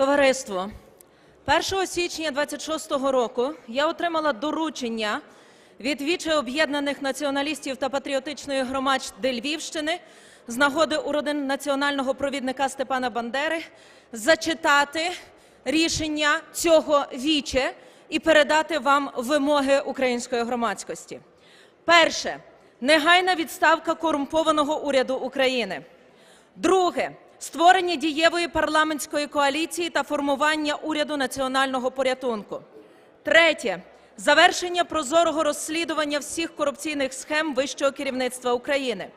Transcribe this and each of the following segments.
Товариство, 1 січня 26-го року я отримала доручення від Віче об'єднаних націоналістів та патріотичної громади Львівщини з нагоди уродин національного провідника Степана Бандери зачитати рішення цього віче і передати вам вимоги української громадськості. Перше негайна відставка корумпованого уряду України. Друге створення дієвої парламентської коаліції та формування уряду національного порятунку. Третє завершення прозорого розслідування всіх корупційних схем вищого керівництва України.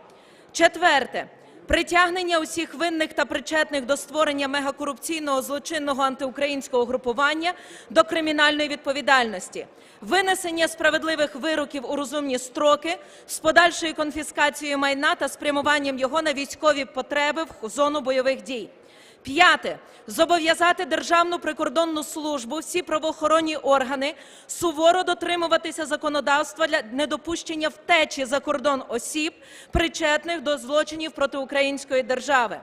Четверте притягнення усіх винних та причетних до створення мегакорупційного злочинного антиукраїнського групування до кримінальної відповідальності, винесення справедливих вироків у розумні строки з подальшою конфіскацією майна та спрямуванням його на військові потреби в зону бойових дій. П'яте зобов'язати Державну прикордонну службу, всі правоохоронні органи суворо дотримуватися законодавства для недопущення втечі за кордон осіб, причетних до злочинів проти української держави.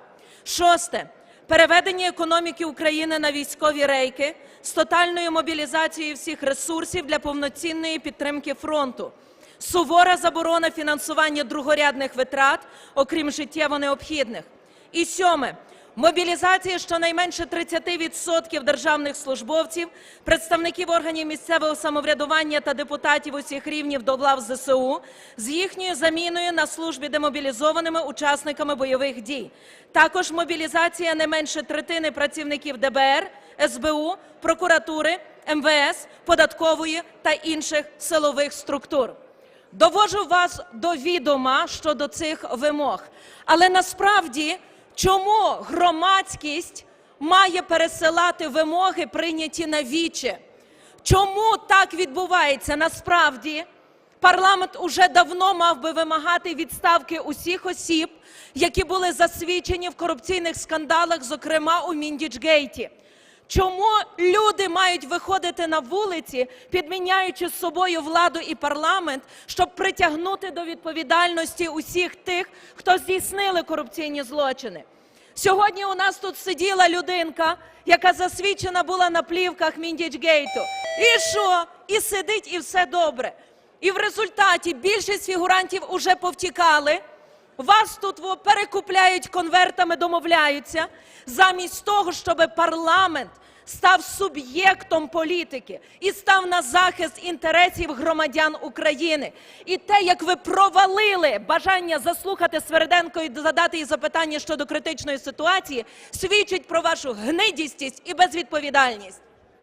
Шосте переведення економіки України на військові рейки з тотальною мобілізацією всіх ресурсів для повноцінної підтримки фронту. Сувора заборона фінансування другорядних витрат, окрім життєво необхідних. І сьоме мобілізація щонайменше 30% державних службовців, представників органів місцевого самоврядування та депутатів усіх рівнів до лав ЗСУ з їхньою заміною на службі демобілізованими учасниками бойових дій. Також мобілізація не менше третини працівників ДБР, СБУ, прокуратури, МВС, податкової та інших силових структур. Довожу вас до відома щодо цих вимог. Але насправді, чому громадськість має пересилати вимоги, прийняті на віче? Чому так відбувається? Насправді, парламент уже давно мав би вимагати відставки усіх осіб, які були засвідчені в корупційних скандалах, зокрема у Міндічгейті. Чому люди мають виходити на вулиці, підміняючи з собою владу і парламент, щоб притягнути до відповідальності усіх тих, хто здійснили корупційні злочини? Сьогодні у нас тут сиділа людинка, яка засвідчена була на плівках Міндічгейту. І що? І сидить, і все добре. І в результаті більшість фігурантів уже повтікали. Вас тут перекупляють конвертами, домовляються, замість того, щоб парламент став суб'єктом політики і став на захист інтересів громадян України. І те, як ви провалили бажання заслухати Свериденко і задати їй запитання щодо критичної ситуації, свідчить про вашу гнидістість і безвідповідальність.